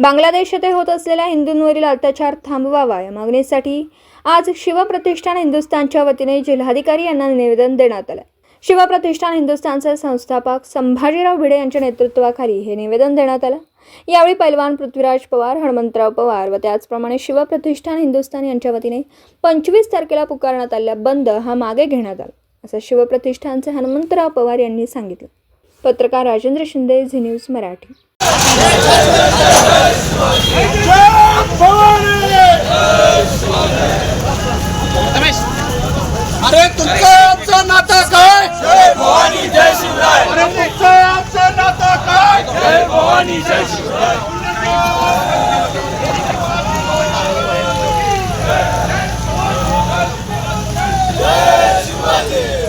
बांगलादेश येथे होत असलेल्या हिंदूंवरील अत्याचार थांबवावा या मागणीसाठी आज शिवप्रतिष्ठान हिंदुस्थानच्या वतीने जिल्हाधिकारी यांना निवेदन देण्यात आलं शिवप्रतिष्ठान हिंदुस्थानचे संस्थापक संभाजीराव भिडे यांच्या नेतृत्वाखाली हे निवेदन देण्यात आलं. यावेळी पैलवान पृथ्वीराज पवार हनुमंतराव पवार व त्याचप्रमाणे शिवप्रतिष्ठान हिंदुस्थान यांच्या वतीने पंचवीस तारखेला पुकारण्यात आलेला बंद हा मागे घेण्यात आला असं शिवप्रतिष्ठानचे हनुमंतराव पवार यांनी सांगितलं. पत्रकार राजेंद्र शिंदे झी न्यूज मराठी. अरे तुमचं आमचं नातं काय जय भवानी. जय शिवराय अरे तुमचं आमचं नातं काय जय भवानी. जय शिवराय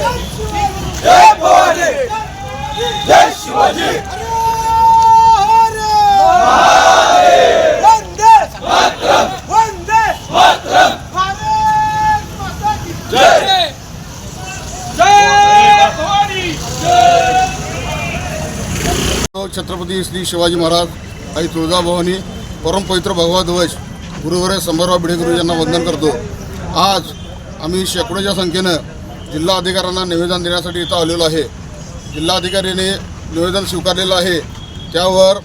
जय भवानी. जय शिवाजी वंदे वंदे भारत माता की जय जय भवानी छत्रपती श्री शिवाजी महाराज आई तुळजाभवानी परमपवित्र भगवा ध्वज गुरुवारे संभारराव बिडेगुरु यांना वंदन करतो. आज आम्ही शेकडोच्या संख्येनं जिल्हा अधिकाऱ्यांना निवेदन देण्यासाठी इथं आलेलो आहे. जिल्हाधिकाऱ्याने निवेदन स्वीकारलेलं आहे. त्यावर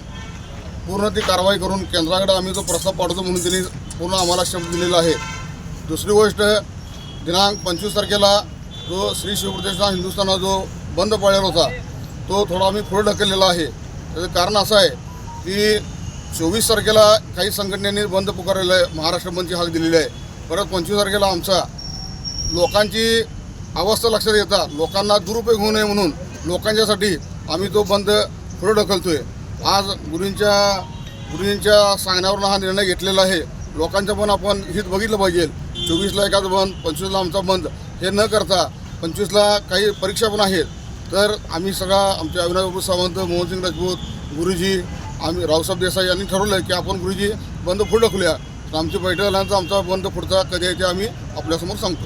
पूर्ण ती कारवाई करून केंद्राकडे आम्ही तो प्रस्ताव पाठवतो म्हणून त्यांनी पूर्ण आम्हाला शब्द दिलेला आहे. दुसरी गोष्ट दिनांक पंचवीस तारखेला जो श्री शिवप्रतिष्ठान हिंदुस्थानचा जो बंद पाळलेला होता तो थोडा आम्ही पुढे ढकललेला आहे. त्याचं कारण असं आहे की चोवीस तारखेला काही संघटनेने बंद पुकारलेलं आहे. महाराष्ट्र बंदची हाक दिलेली आहे. परत पंचवीस तारखेला आमचा लोकांची अवस्था लक्षात येता लोकांना दुरुपयोग होऊ नये म्हणून लोकांच्यासाठी आम्ही तो बंद पुढे आहे आज गुरुंच्या गुरुजींच्या सांगण्यावरून हा निर्णय घेतलेला आहे. लोकांचं पण आपण हित बघितलं पाहिजे. चोवीसला एखादं बंद पंचवीसला आमचा बंद. हे न करता पंचवीसला काही परीक्षा पण आहेत. तर आम्ही सगळा आमचे अविनाश सावंत मोहनसिंग राजपूत गुरुजी आम्ही रावसाहेब देसाई यांनी ठरवलं की आपण गुरुजी बंद पुढं ढकलूया. तर आमची बैठक झाल्यानंतर आमचा बंद पुढचा कधी आहे ते आम्ही आपल्यासमोर सांगतो.